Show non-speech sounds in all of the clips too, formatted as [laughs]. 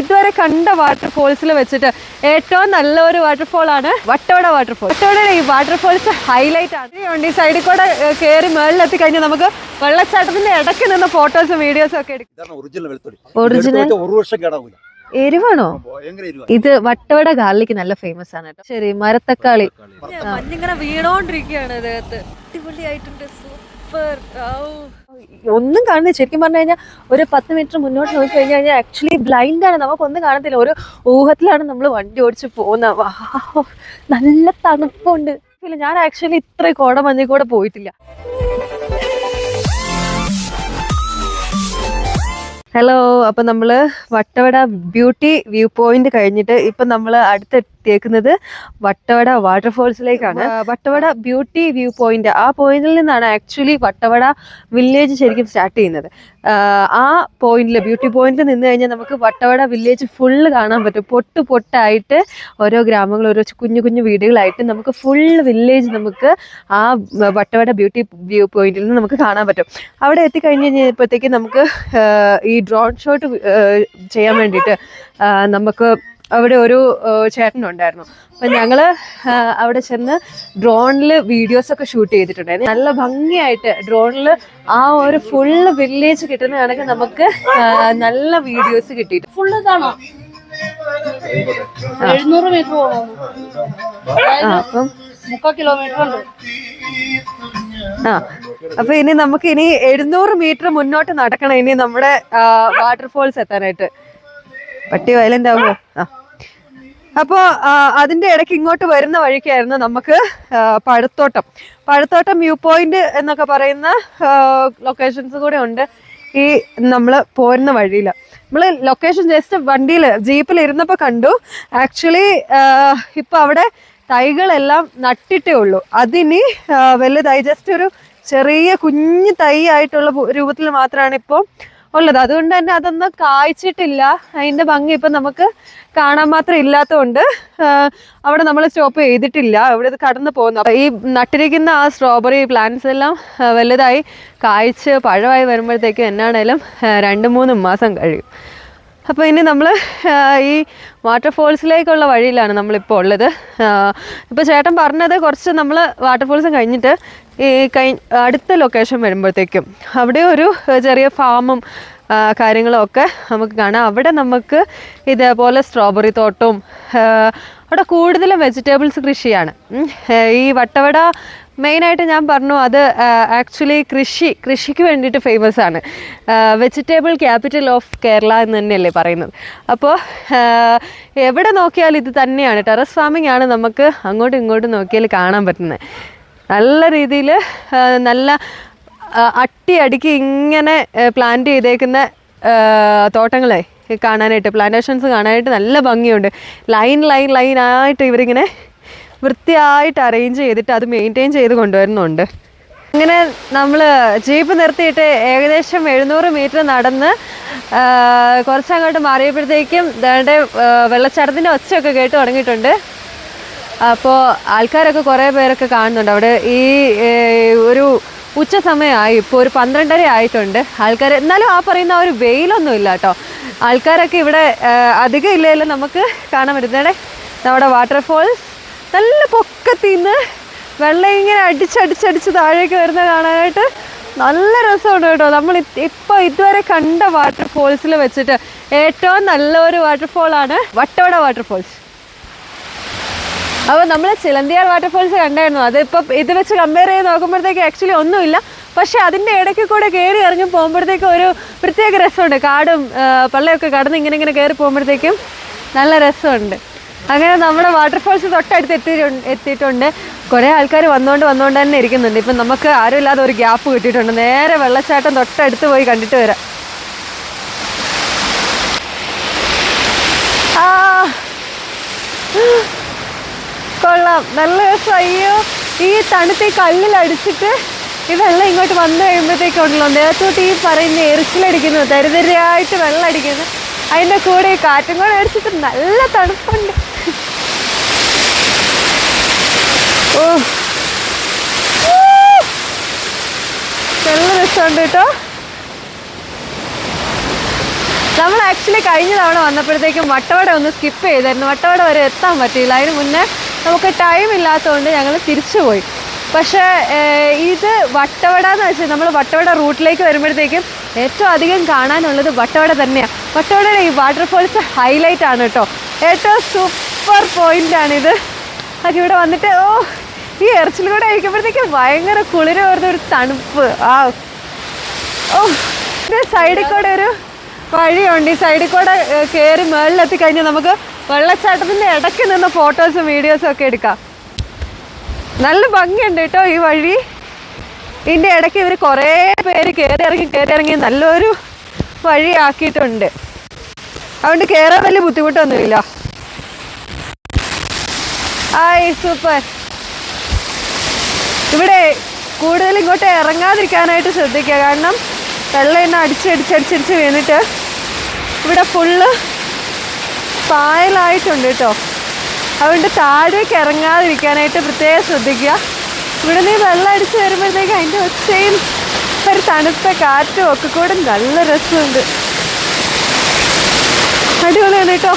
ഇതുവരെ കണ്ട വാട്ടർഫോൾസിൽ വെച്ചിട്ട് ഏറ്റവും നല്ല ഒരു വാട്ടർഫോൾ ആണ് വട്ടവട വാട്ടർഫോൾ വട്ടവടയുടെ ഈ വാട്ടർഫോൾസ് ഹൈലൈറ്റ് ആണ്. ഉണ്ട് ഈ സൈഡിൽ കൂടെ കയറി മേളിലെത്തി കഴിഞ്ഞാൽ നമുക്ക് വെള്ളച്ചാട്ടത്തിന്റെ ഇടയ്ക്ക് നിന്ന് ഫോട്ടോസും വീഡിയോസും ഒക്കെ എടുക്കും. ഇതാണ് ഒറിജിനൽ? ഒരു വർഷം എരിവാണോ. ഇത് വട്ടവട ഗാർലിക്ക് നല്ല ഫേമസ് ആണ് കേട്ടോ. ശരി മരത്തക്കാളി. മഞ്ഞിങ്ങനെ വീണോണ്ടിരിക്കുകയാണ് അടിപൊളിയായിട്ടുണ്ട്. സൂപ്പർ. ഒന്നും കാണുന്നില്ല. ശരിക്കും പറഞ്ഞു കഴിഞ്ഞാൽ ഒരു പത്ത് മീറ്റർ മുന്നോട്ട് നോക്കി കഴിഞ്ഞു കഴിഞ്ഞാൽ ആക്ച്വലി ബ്ലൈൻഡാണ് നമുക്കൊന്നും കാണത്തില്ല. ഒരു ഊഹത്തിലാണ് നമ്മൾ വണ്ടി ഓടിച്ച് പോകുന്നത്. നല്ല തണുപ്പുണ്ട്. ഇല്ല, ഞാൻ ആക്ച്വലി ഇത്ര കോട മഞ്ഞി കൂടെ പോയിട്ടില്ല. ഹലോ അപ്പൊ നമ്മൾ വട്ടവട ബ്യൂട്ടി വ്യൂ പോയിന്റ് കഴിഞ്ഞിട്ട് ഇപ്പൊ നമ്മൾ അടുത്തെത്തിയേക്കുന്നത് Vattavada വാട്ടർഫോൾസിലേക്കാണ്. Vattavada beauty view point. ആ പോയിന്റിൽ നിന്നാണ് ആക്ച്വലി വട്ടവട വില്ലേജ് ശരിക്കും സ്റ്റാർട്ട് ചെയ്യുന്നത്. ആ, ആ പോയിന്റിൽ ബ്യൂട്ടി പോയിന്റിൽ നിന്ന് കഴിഞ്ഞാൽ നമുക്ക് വട്ടവട വില്ലേജ് ഫുള്ള് കാണാൻ പറ്റും. പൊട്ട് പൊട്ടായിട്ട് ഓരോ ഗ്രാമങ്ങൾ ഓരോ കുഞ്ഞു കുഞ്ഞു വീടുകളായിട്ട് നമുക്ക് ഫുൾ വില്ലേജ് നമുക്ക് ആ വട്ടവട ബ്യൂട്ടി വ്യൂ പോയിന്റിൽ നിന്ന് നമുക്ക് കാണാൻ പറ്റും. അവിടെ എത്തിക്കഴിഞ്ഞ് കഴിഞ്ഞപ്പോഴത്തേക്ക് നമുക്ക് ഈ ഡ്രോൺ ഷോട്ട് ചെയ്യാൻ വേണ്ടിയിട്ട് നമുക്ക് അവിടെ ഒരു ചേട്ടനുണ്ടായിരുന്നു. അപ്പം ഞങ്ങൾ അവിടെ ചെന്ന് ഡ്രോണിൽ വീഡിയോസ് ഒക്കെ ഷൂട്ട് ചെയ്തിട്ടുണ്ടായിരുന്നു. നല്ല ഭംഗിയായിട്ട് ഡ്രോണിൽ ആ ഒരു ഫുള്ള് വില്ലേജ് കിട്ടുന്ന കണക്ക് നമുക്ക് നല്ല വീഡിയോസ് കിട്ടിയിട്ട് ഫുള്ള് എഴുന്നൂറ് മീറ്റർ പോകണം ആ അപ്പം മുക്കാൽ കിലോമീറ്റർ ഉണ്ട്. ആ അപ്പൊ ഇനി നമുക്ക് ഇനി എഴുന്നൂറ് മീറ്റർ മുന്നോട്ട് നടക്കണം ഇനി നമ്മുടെ വാട്ടർഫോൾസ് എത്താനായിട്ട്. പട്ടി വയലന്റ് ആവുമോ? ആ. അപ്പോൾ അതിന്റെ ഇടയ്ക്ക് ഇങ്ങോട്ട് വരുന്ന വഴിക്കായിരുന്നു നമുക്ക് പഴത്തോട്ടം പഴത്തോട്ടം വ്യൂ പോയിന്റ് എന്നൊക്കെ പറയുന്ന ലൊക്കേഷൻസ് കൂടെ ഉണ്ട് ഈ നമ്മൾ പോരുന്ന വഴിയിൽ നമ്മൾ ലൊക്കേഷൻ ജസ്റ്റ് വണ്ടിയിൽ ജീപ്പിൽ ഇരുന്നപ്പോൾ കണ്ടു. ആക്ച്വലി ഇപ്പം അവിടെ തൈകളെല്ലാം നട്ടിട്ടേ ഉള്ളൂ. അതിനി വലുതായി. ജസ്റ്റ് ഒരു ചെറിയ കുഞ്ഞു തൈ ആയിട്ടുള്ള രൂപത്തിൽ മാത്രമാണ് ഇപ്പോൾ ഉള്ളത്. അതുകൊണ്ട് തന്നെ അതൊന്നും കായ്ച്ചിട്ടില്ല. അതിന്റെ ഭംഗി ഇപ്പം നമുക്ക് കാണാൻ മാത്രം ഇല്ലാത്തതുകൊണ്ട് അവിടെ നമ്മൾ സ്റ്റോപ്പ് ചെയ്തിട്ടില്ല. അവിടെ ഇത് കടന്നു പോകുന്നു. അപ്പൊ ഈ നട്ടിരിക്കുന്ന ആ സ്ട്രോബെറി പ്ലാന്റ്സ് എല്ലാം വലുതായി കായ്ച്ച് പഴമായി വരുമ്പോഴത്തേക്കും എന്നാണേലും രണ്ട് മൂന്ന് മാസം കഴിയും. അപ്പോൾ ഇനി നമ്മൾ ഈ വാട്ടർഫോൾസിലേക്കുള്ള വഴിയിലാണ് നമ്മളിപ്പോൾ ഉള്ളത്. ഇപ്പോൾ ചേട്ടൻ പറഞ്ഞത് കുറച്ച് നമ്മൾ വാട്ടർഫോൾസ് കഴിഞ്ഞിട്ട് ഈ കഴി അടുത്ത ലൊക്കേഷൻ വരുമ്പോഴത്തേക്കും. അവിടെ ഒരു ചെറിയ ഫാമും ആ, കാര്യങ്ങളും നമുക്ക് കാണാം. അവിടെ നമുക്ക് ഇതേപോലെ സ്ട്രോബെറി തോട്ടവും അവിടെ കൂടുതലും വെജിറ്റബിൾസ് കൃഷിയാണ്. ഈ വട്ടവട മെയിനായിട്ട് ഞാൻ പറഞ്ഞു അത് ആക്ച്വലി കൃഷി കൃഷിക്ക് വേണ്ടിയിട്ട് ഫേമസ് ആണ്. വെജിറ്റബിൾ ക്യാപിറ്റൽ ഓഫ് കേരള എന്ന് തന്നെയല്ലേ പറയുന്നത്. അപ്പോൾ എവിടെ നോക്കിയാലും ഇത് തന്നെയാണ്. ടെറസ് ഫാമിംഗ് ആണ് നമുക്ക് അങ്ങോട്ടും ഇങ്ങോട്ടും നോക്കിയാൽ കാണാൻ പറ്റുന്നത്. നല്ല രീതിയിൽ നല്ല അട്ടി അടിക്ക് ഇങ്ങനെ പ്ലാന്റ് ചെയ്തേക്കുന്ന തോട്ടങ്ങളെ കാണാനായിട്ട് പ്ലാന്റേഷൻസ് കാണാനായിട്ട് നല്ല ഭംഗിയുണ്ട്. ലൈൻ ലൈൻ ലൈൻ ആയിട്ട് ഇവരിങ്ങനെ വൃത്തിയായിട്ട് അറേഞ്ച് ചെയ്തിട്ട് അത് മെയിന്റെയിൻ ചെയ്ത് കൊണ്ടുവരുന്നുണ്ട്. അങ്ങനെ നമ്മൾ ജീപ്പ് നിർത്തിയിട്ട് ഏകദേശം എഴുന്നൂറ് മീറ്റർ നടന്ന് കുറച്ചങ്ങോട്ട് മാറിയപ്പോഴത്തേക്കും വേണ്ട വെള്ളച്ചാട്ടത്തിന്റെ ഒച്ചയൊക്കെ കേട്ട് തുടങ്ങിയിട്ടുണ്ട്. അപ്പോൾ ആൾക്കാരൊക്കെ കുറേ പേരൊക്കെ കാണുന്നുണ്ട്. അവിടെ ഈ ഒരു ഉച്ച സമയമായി ഇപ്പോൾ ഒരു പന്ത്രണ്ടര ആയിട്ടുണ്ട്. ആൾക്കാർ എന്നാലും ആ പറയുന്ന ഒരു വെയിലൊന്നും ഇല്ല കേട്ടോ. ആൾക്കാരൊക്കെ ഇവിടെ അധികം ഇല്ലെങ്കിലും നമുക്ക് കാണാൻ പറ്റുന്നതാണ് നമ്മുടെ വാട്ടർഫോൾസ് നല്ല പൊക്കത്തിൽ നിന്ന് വെള്ളം ഇങ്ങനെ അടിച്ചടിച്ചടിച്ച് താഴേക്ക് വരുന്ന കാണാനായിട്ട് നല്ല രസമുണ്ട് കേട്ടോ. നമ്മൾ ഇപ്പോൾ ഇതുവരെ കണ്ട വാട്ടർഫോൾസിൽ വെച്ചിട്ട് ഏറ്റവും നല്ല ഒരു വാട്ടർഫോളാണ് വട്ടവട വാട്ടർഫോൾസ് അപ്പോൾ നമ്മൾ ചിലന്തിയാർ വാട്ടർഫോൾസ് കണ്ടായിരുന്നു. അതിപ്പോൾ ഇത് വെച്ച് കമ്പയർ ചെയ്ത് നോക്കുമ്പോഴത്തേക്ക് ആക്ച്വലി ഒന്നുമില്ല. പക്ഷേ അതിന്റെ ഇടയ്ക്ക് കൂടെ കയറി ഇറങ്ങി പോകുമ്പോഴത്തേക്കും ഒരു പ്രത്യേക രസമുണ്ട്. കാടും പള്ളയൊക്കെ കടന്ന് ഇങ്ങനെ ഇങ്ങനെ കയറി പോകുമ്പോഴത്തേക്കും നല്ല രസമുണ്ട്. അങ്ങനെ നമ്മുടെ വാട്ടർഫോൾസ് തൊട്ടടുത്ത് എത്തി എത്തിയിട്ടുണ്ട്. കുറേ ആൾക്കാർ വന്നുകൊണ്ട് വന്നുകൊണ്ട് തന്നെ ഇരിക്കുന്നുണ്ട്. ഇപ്പം നമുക്ക് ആരുമില്ലാതെ ഒരു ഗ്യാപ്പ് കിട്ടിയിട്ടുണ്ട്. നേരെ വെള്ളച്ചാട്ടം തൊട്ടടുത്ത് പോയി കണ്ടിട്ട് വരാം. ആ. കൊള്ളാം. നല്ല രസം. അയ്യോ ഈ തണുത്ത് ഈ കല്ലിൽ അടിച്ചിട്ട് ഈ വെള്ളം ഇങ്ങോട്ട് വന്നു കഴിയുമ്പോഴത്തേക്കുണ്ടല്ലോ. നേരത്തോട്ട് ഈ പറയുന്ന എറിച്ചിലടിക്കുന്നു തരിതരിയായിട്ട് വെള്ളം അടിക്കുന്നു അതിന്റെ കൂടെ ഈ കാറ്റും കൂടെ അടിച്ചിട്ട് നല്ല തണുപ്പുണ്ട്. ഓ. നല്ല രസമുണ്ട് കേട്ടോ. നമ്മൾ ആക്ച്വലി കഴിഞ്ഞ തവണ വന്നപ്പോഴത്തേക്കും വട്ടവട ഒന്ന് സ്കിപ്പ് ചെയ്തായിരുന്നു വട്ടവട വരെ എത്താൻ പറ്റിയില്ല. അതിന് മുന്നേ നമുക്ക് ടൈം ഇല്ലാത്തതുകൊണ്ട് ഞങ്ങൾ തിരിച്ചു പോയി പക്ഷേ ഇത് വട്ടവട എന്ന് വെച്ചാൽ നമ്മൾ വട്ടവട റൂട്ടിലേക്ക് വരുമ്പോഴത്തേക്കും ഏറ്റവും അധികം കാണാനുള്ളത് വട്ടവട തന്നെയാണ് വട്ടവടയുടെ ഈ വാട്ടർഫോൾസ് ഹൈലൈറ്റ് ആണ് കേട്ടോ. ഏറ്റവും സൂപ്പർ പോയിന്റ് ആണിത്. അത് ഇവിടെ വന്നിട്ട് ഓ ഈ എറച്ചിലൂടെ കഴിക്കുമ്പോഴത്തേക്കും ഭയങ്കര കുളിര് വരുന്ന ഒരു തണുപ്പ്. ആ ഓ ഇത് സൈഡിൽ കൂടെ ഒരു വഴിയുണ്ട്. ഈ സൈഡിൽ കൂടെ കയറി മുകളിലെത്തി കഴിഞ്ഞാൽ നമുക്ക് വെള്ളച്ചാട്ടത്തിന്റെ ഇടയ്ക്ക് നിന്ന് ഫോട്ടോസും വീഡിയോസും ഒക്കെ എടുക്കാം. നല്ല ഭംഗിയുണ്ട് കേട്ടോ ഈ വഴി. ഇതിന്റെ ഇടയ്ക്ക് ഇവർ കുറേ പേര് കയറി ഇറങ്ങി കയറി ഇറങ്ങി നല്ലൊരു വഴി ആക്കിയിട്ടുണ്ട്. അതുകൊണ്ട് കയറാൻ വലിയ ബുദ്ധിമുട്ടൊന്നുമില്ല. ആയ് സൂപ്പർ. ഇവിടെ കൂടുതൽ ഇങ്ങോട്ട് ഇറങ്ങാതിരിക്കാനായിട്ട് ശ്രദ്ധിക്കുക. കാരണം വെള്ളം ഇന്ന് അടിച്ചടിച്ചടിച്ചടിച്ച് വീണിട്ട് ഇവിടെ ഫുള്ള് പായലായിട്ടുണ്ട് കേട്ടോ അതുകൊണ്ട് താഴേക്ക് ഇറങ്ങാതിരിക്കാനായിട്ട് പ്രത്യേകം ശ്രദ്ധിക്കുക. ഇവിടെ നീ വെള്ളം അടിച്ച് വരുമ്പോഴത്തേക്ക് അതിന്റെ ഒച്ചയും ഒരു തണുത്ത കാറ്റും ഒക്കെ കൂടെ നല്ല രസമുണ്ട്. അടിപൊളിയാണ് കേട്ടോ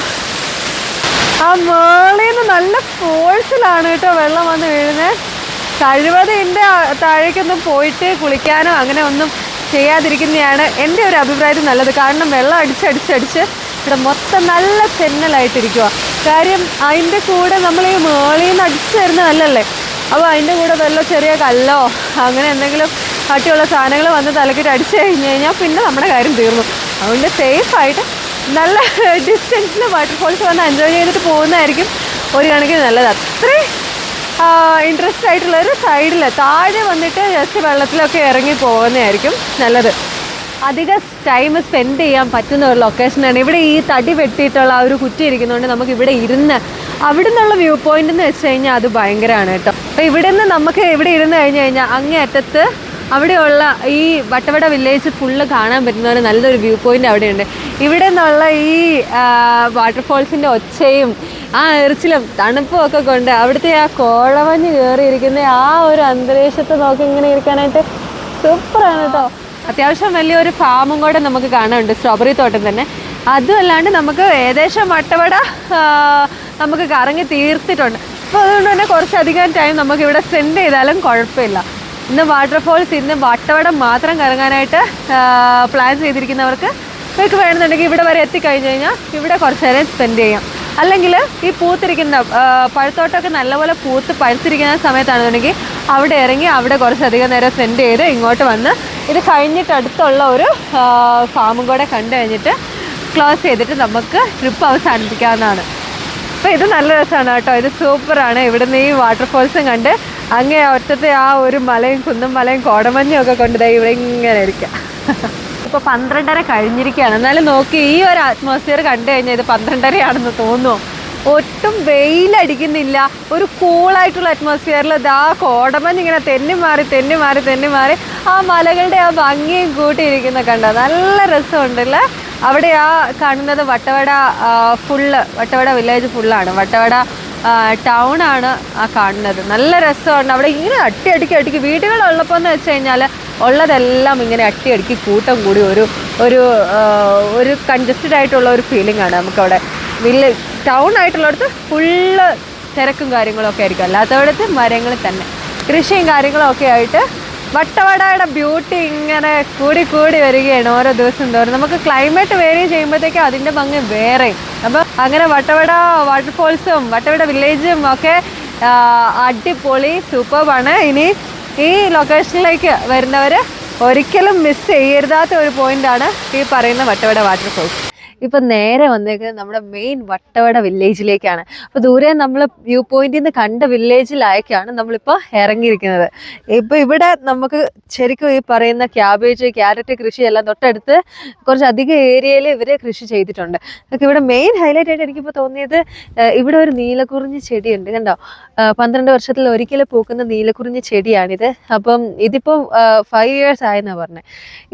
ആ മേളിൽ നിന്ന് നല്ല ഫോഴ്സിലാണ് കേട്ടോ വെള്ളം വന്ന് വീഴുന്നത്. കഴിവത് എന്റെ താഴേക്കൊന്നും പോയിട്ട് കുളിക്കാനോ അങ്ങനെ ഒന്നും ചെയ്യാതിരിക്കുന്നതാണ് എന്റെ ഒരു അഭിപ്രായത്തിൽ നല്ലത്. കാരണം വെള്ളം അടിച്ചടിച്ചടിച്ച് ഇവിടെ മൊത്തം നല്ല ചെന്നലായിട്ടിരിക്കുക കാര്യം അതിന്റെ കൂടെ നമ്മൾ ഈ മേളിൽ നിന്ന് അടിച്ചു തരുന്ന നല്ലല്ലേ അപ്പോൾ അതിന്റെ കൂടെ വല്ല ചെറിയ കല്ലോ അങ്ങനെ എന്തെങ്കിലും കട്ടിയുള്ള സാധനങ്ങൾ വന്ന് തലക്കിട്ട് അടിച്ചു കഴിഞ്ഞ് കഴിഞ്ഞാൽ പിന്നെ നമ്മുടെ കാര്യം തീർന്നു. അതുകൊണ്ട് സേഫായിട്ട് നല്ല ഡിസ്റ്റൻസിൽ വാട്ടർഫോൾസ് വന്ന് എൻജോയ് ചെയ്തിട്ട് പോകുന്നതായിരിക്കും ഒരു കണക്കിന് നല്ലത്. അത്രയും ഇൻട്രസ്റ്റ് ആയിട്ടുള്ളൊരു സൈഡിൽ താഴെ വന്നിട്ട് ജസ്റ്റ് വെള്ളത്തിലൊക്കെ ഇറങ്ങി പോകുന്നതായിരിക്കും നല്ലത്. അധിക ടൈം സ്പെൻഡ് ചെയ്യാൻ പറ്റുന്ന ഒരു ലൊക്കേഷനാണ് ഇവിടെ ഈ തടി വെട്ടിയിട്ടുള്ള ആ ഒരു കുറ്റി ഇരിക്കുന്നതുകൊണ്ട് നമുക്ക് ഇവിടെ ഇരുന്ന് അവിടെ നിന്നുള്ള വ്യൂ പോയിന്റ് എന്ന് വെച്ച് കഴിഞ്ഞാൽ അത് ഭയങ്കരമാണ് കേട്ടോ. അപ്പോൾ ഇവിടെ നിന്ന് നമുക്ക് ഇവിടെ ഇരുന്ന് കഴിഞ്ഞ് കഴിഞ്ഞാൽ അങ്ങേ അറ്റത്ത് അവിടെയുള്ള ഈ വട്ടവട വില്ലേജ് ഫുള്ള് കാണാൻ പറ്റുന്ന ഒരു നല്ലൊരു വ്യൂ പോയിന്റ് അവിടെയുണ്ട്. ഇവിടെ നിന്നുള്ള ഈ വാട്ടർഫോൾസിന്റെ ഒച്ചയും ആ എറിച്ചിലും തണുപ്പും ഒക്കെ കൊണ്ട് അവിടുത്തെ ആ കോളമഞ്ഞ് കയറിയിരിക്കുന്ന ആ ഒരു അന്തരീക്ഷത്തെ നോക്കി ഇങ്ങനെ ഇരിക്കാനായിട്ട് സൂപ്പറാണ് കേട്ടോ. അത്യാവശ്യം വലിയൊരു ഫാമും കൂടെ നമുക്ക് കാണാനുണ്ട് സ്ട്രോബെറി തോട്ടം തന്നെ. അതുമല്ലാണ്ട് നമുക്ക് ഏകദേശം വട്ടവട നമുക്ക് കറങ്ങി തീർത്തിട്ടുണ്ട്. അപ്പോൾ അതുകൊണ്ട് തന്നെ കുറച്ചധികം ടൈം നമുക്ക് ഇവിടെ സ്പെൻഡ് ചെയ്താലും കുഴപ്പമില്ല. ഇന്ന് വാട്ടർഫോൾസ് ഇന്ന് വട്ടവട മാത്രം കറങ്ങാനായിട്ട് പ്ലാൻ ചെയ്തിരിക്കുന്നവർക്ക് ഇവർക്ക് വേണമെന്നുണ്ടെങ്കിൽ ഇവിടെ വരെ എത്തിക്കഴിഞ്ഞ് കഴിഞ്ഞാൽ ഇവിടെ കുറച്ച് നേരം സ്പെൻഡ് ചെയ്യാം. അല്ലെങ്കിൽ ഈ പൂത്തിരിക്കുന്ന പഴുത്തോട്ടമൊക്കെ നല്ലപോലെ പൂത്ത് പഴുത്തിരിക്കുന്ന സമയത്താണെന്നുണ്ടെങ്കിൽ അവിടെ ഇറങ്ങി അവിടെ കുറച്ചധികം നേരം സ്പെൻഡ് ചെയ്ത് ഇങ്ങോട്ട് വന്ന് ഇത് കഴിഞ്ഞിട്ട് അടുത്തുള്ള ഒരു ഫാമും കൂടെ കണ്ടു കഴിഞ്ഞിട്ട് ക്ലോസ് ചെയ്തിട്ട് നമുക്ക് ട്രിപ്പ് അവസാനിപ്പിക്കാവുന്നതാണ്. അപ്പോൾ ഇത് നല്ല രസമാണ് കേട്ടോ. ഇത് സൂപ്പറാണ് ഇവിടുന്ന് ഈ വാട്ടർഫോൾസും കണ്ട് അങ്ങേ ഒറ്റത്തെ ആ ഒരു മലയും കുന്നും മലയും കോടമഞ്ഞും ഒക്കെ കൊണ്ട് ഇവിടെ ഇങ്ങനെ ഇരിക്കാം. [laughs] ഇപ്പോൾ പന്ത്രണ്ടര കഴിഞ്ഞിരിക്കുകയാണ്. എന്നാലും നോക്കി ഈ ഒരു അറ്റ്മോസ്ഫിയർ കണ്ടു കഴിഞ്ഞാൽ ഇത് പന്ത്രണ്ടരയാണെന്ന് തോന്നുമോ ഒട്ടും വെയിലടിക്കുന്നില്ല ഒരു കൂളായിട്ടുള്ള അറ്റ്മോസ്ഫിയറിൽ ദാ കോടമഞ്ഞ് ഇങ്ങനെ തെന്നി മാറി തെന്നി മാറി തെന്നി മാറി ആ മലകളുടെ ആ ഭംഗിയും കൂട്ടിയിരിക്കുന്ന കണ്ടോ? നല്ല രസമുണ്ടല്ലേ അവിടെ ആ കാണുന്നത് വട്ടവട ഫുള്ള് വട്ടവട വില്ലേജ് ഫുള്ളാണ് വട്ടവട ടൗൺ ആണ് ആ കാണുന്നത്. നല്ല രസമുണ്ട്. അവിടെ ഇങ്ങനെ അട്ടി അടിക്കി അടിക്കി വീടുകളുള്ളപ്പോൾ എന്ന് വെച്ച് കഴിഞ്ഞാൽ ഉള്ളതെല്ലാം ഇങ്ങനെ അട്ടി അടുക്കി കൂട്ടം കൂടി ഒരു ഒരു ഒരു കൺജസ്റ്റഡ് ആയിട്ടുള്ള ഒരു ഫീലിംഗ് ആണ് നമുക്കവിടെ. വില്ലേജ് ടൗൺ ആയിട്ടുള്ളിടത്ത് ഫുള്ള് തിരക്കും കാര്യങ്ങളും ഒക്കെ ആയിരിക്കും. അല്ലാത്തവിടത്ത് മരങ്ങൾ തന്നെ. കൃഷിയും കാര്യങ്ങളും ഒക്കെ ആയിട്ട് വട്ടവടയുടെ ബ്യൂട്ടി ഇങ്ങനെ കൂടി കൂടി വരികയാണ് ഓരോ ദിവസം തോറും. നമുക്ക് ക്ലൈമറ്റ് വേരി ചെയ്യുമ്പോഴത്തേക്കും അതിന്റെ ഭംഗി വേറെ അപ്പോൾ അങ്ങനെ വട്ടവട വാട്ടർഫോൾസും വട്ടവട വില്ലേജും ഒക്കെ അടിപൊളി സൂപ്പർ ആണ്. ഇനി ഈ ലൊക്കേഷനിലേക്ക് വരുന്നവർ ഒരിക്കലും മിസ് ചെയ്യരുതാത്ത ഒരു പോയിന്റാണ് ഈ പറയുന്ന വട്ടവട വാട്ടർഫോൾസ് ഇപ്പം നേരെ വന്നേക്കുന്നത് നമ്മുടെ മെയിൻ വട്ടവട വില്ലേജിലേക്കാണ് അപ്പോൾ ദൂരെ നമ്മൾ വ്യൂ പോയിന്റിൽ നിന്ന് കണ്ട വില്ലേജിലേക്കാണ് നമ്മളിപ്പോൾ ഇറങ്ങിയിരിക്കുന്നത്. ഇപ്പോൾ ഇവിടെ നമുക്ക് ശരിക്കും ഈ പറയുന്ന ക്യാബേജ് ക്യാരറ്റ് കൃഷി എല്ലാം തൊട്ടടുത്ത് കുറച്ചധികം ഏരിയയിൽ ഇവർ കൃഷി ചെയ്തിട്ടുണ്ട്. അതൊക്കെ ഇവിടെ മെയിൻ ഹൈലൈറ്റ് ആയിട്ട് എനിക്കിപ്പോൾ തോന്നിയത് ഇവിടെ ഒരു നീലക്കുറിഞ്ഞ് ചെടിയുണ്ട്. കണ്ടോ? പന്ത്രണ്ട് വർഷത്തിൽ ഒരിക്കലും പൂക്കുന്ന നീലക്കുറിഞ്ഞ് ചെടിയാണിത്. അപ്പം ഇതിപ്പോൾ ഫൈവ് ഇയേഴ്സ് ആയെന്നാണ് പറഞ്ഞത്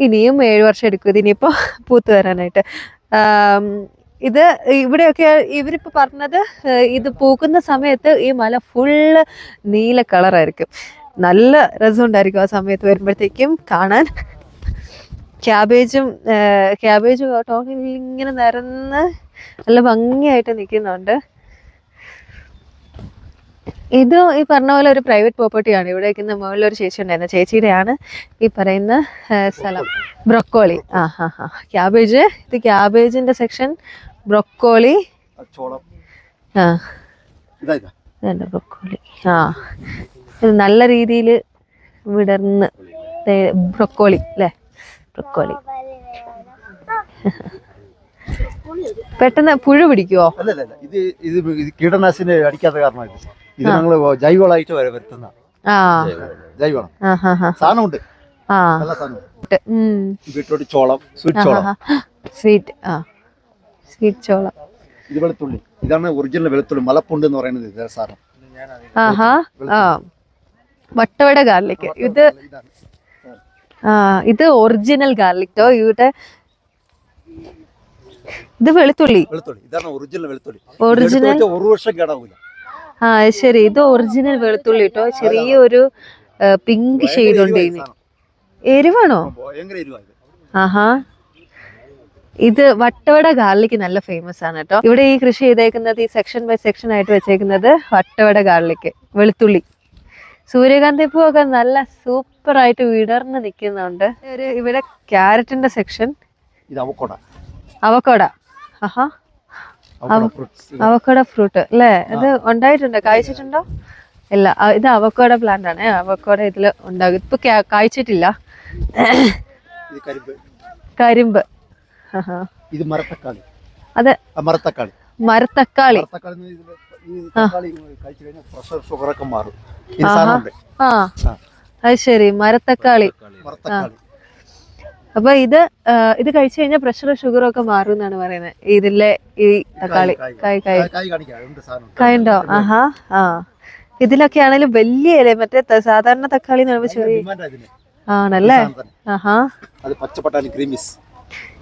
ഇനിയും ഏഴ് വർഷം എടുക്കും ഇതിനിപ്പോൾ പൂത്ത് വരാനായിട്ട്. ഇത് ഇവിടെയൊക്കെ ഇവരിപ്പോൾ പറഞ്ഞത് ഇത് പൂക്കുന്ന സമയത്ത് ഈ മല ഫുള്ള് നീല കളറായിരിക്കും. നല്ല രസമുണ്ടായിരിക്കും ആ സമയത്ത് വരുമ്പോഴത്തേക്കും കാണാൻ. ക്യാബേജും ക്യാബേജും ടോണിൽ ഇങ്ങനെ നിരന്ന് നല്ല ഭംഗിയായിട്ട് നിൽക്കുന്നുണ്ട്. ഇത് ഈ പറഞ്ഞ പോലെ ഒരു പ്രൈവറ്റ് പ്രോപ്പർട്ടിയാണ് ഇവിടെ നിൽക്കുന്ന മുകളിൽ ഒരു ചേച്ചി ഉണ്ടായിരുന്നു. ചേച്ചിയുടെയാണ് ഈ പറയുന്ന സ്ഥലം. ബ്രൊക്കോളി. ആ ഹാ ഹാ. ക്യാബേജ്. ഇത് ക്യാബേജിന്റെ സെക്ഷൻ ബ്രൊക്കോളി. ആ. ഇതാ ഇതാ. ഇതുണ്ട് ബ്രൊക്കോളി. ആ. ഇത് നല്ല രീതിയിൽ വിടർന്ന് ബ്രൊക്കോളി അല്ലേ? ബ്രൊക്കോളി. പെട്ടെന്ന് പുഴു പിടിക്കുവോ? ഇത് ഇത് കീടനാശിനി അടിക്കാത്ത കാരണമായിട്ട് ഇത്. ഞങ്ങൾ ജൈവളായിട്ട് വരെ വരുത്തുന്ന ജൈവളം സാധനമുണ്ട്. നല്ല സാധനം ചോളം സ്വീറ്റ് ചോളം. സ്വീറ്റ് ആ. സ്വീറ്റ് ചോളം. ഇത് വെളുത്തുള്ളി. ഇതാണ് ഒറിജിനൽ വെളുത്തുള്ളി. മലപ്പുണ്ട് എന്ന് പറയുന്നത് ഇത് സാധനം. ആഹാ ആ. വട്ടവട ഗാർലിക്. ഇത് ആ ഇത് ഒറിജിനൽ ഗാർലിക്. ടോ ഇവിടെ ഇത് വെളുത്തുള്ളി. വെളുത്തുള്ളി. ഇതാണ് ഒറിജിനൽ വെളുത്തുള്ളി. ഒറിജിനൽ ഒരു വർഷം കേടാവൂല ആ ശരി. ഇത് ഒറിജിനൽ വെളുത്തുള്ളി കേട്ടോ. ചെറിയൊരു പിങ്ക് ഷെയ്ഡ് ഉണ്ട് എരിവാണോ? ആഹാ. ഇത് വട്ടവട ഗാർലിക് നല്ല ഫേമസ് ആണ് കേട്ടോ. ഇവിടെ ഈ കൃഷി ചെയ്തേക്കുന്നത് ഈ സെക്ഷൻ ബൈ സെക്ഷൻ ആയിട്ട് വെച്ചേക്കുന്നത് വട്ടവട ഗാർലിക് വെളുത്തുള്ളി. സൂര്യകാന്തി പൂവൊക്കെ നല്ല സൂപ്പർ ആയിട്ട് വിടർന്ന് നിൽക്കുന്നുണ്ട്. ഒരു ഇവിടെ ക്യാരറ്റിന്റെ സെക്ഷൻ ഇത് അവക്കോട. അവക്കോട. ആഹാ. അവക്കോട ഫ്രൂട്ട് അല്ലേ അത് ഉണ്ടായിട്ടുണ്ടോ? കായ്ച്ചിട്ടുണ്ടോ? ഇല്ല. ഇത് അവക്കോട പ്ലാന്റ് ആണ്. അവക്കോട ഇതിൽ ഉണ്ടാകും. ഇപ്പൊ കായ്ച്ചിട്ടില്ല. ഇത് കരിമ്പ്. ഇത് മരത്തക്കാളി. അതെ. മരത്തക്കാളി. മരത്തക്കാളി. അത് ശരി. മരത്തക്കാളി. മരത്തക്കാളി. അപ്പൊ ഇത് ഇത് കഴിച്ചു കഴിഞ്ഞാൽ പ്രഷർ ഷുഗർ ഒക്കെ മാറും എന്നാണ് പറയുന്നത് ഇതിലെ ഈ തക്കാളി കായ്, കായ്. കായുണ്ടോ ആഹാ ആ. ഇതിലൊക്കെ ആണെങ്കിലും വലിയ ഇല മറ്റേ സാധാരണ തക്കാളി എന്ന് പറയുമ്പോൾ ചെറിയ ആണല്ലേ? ആഹാ.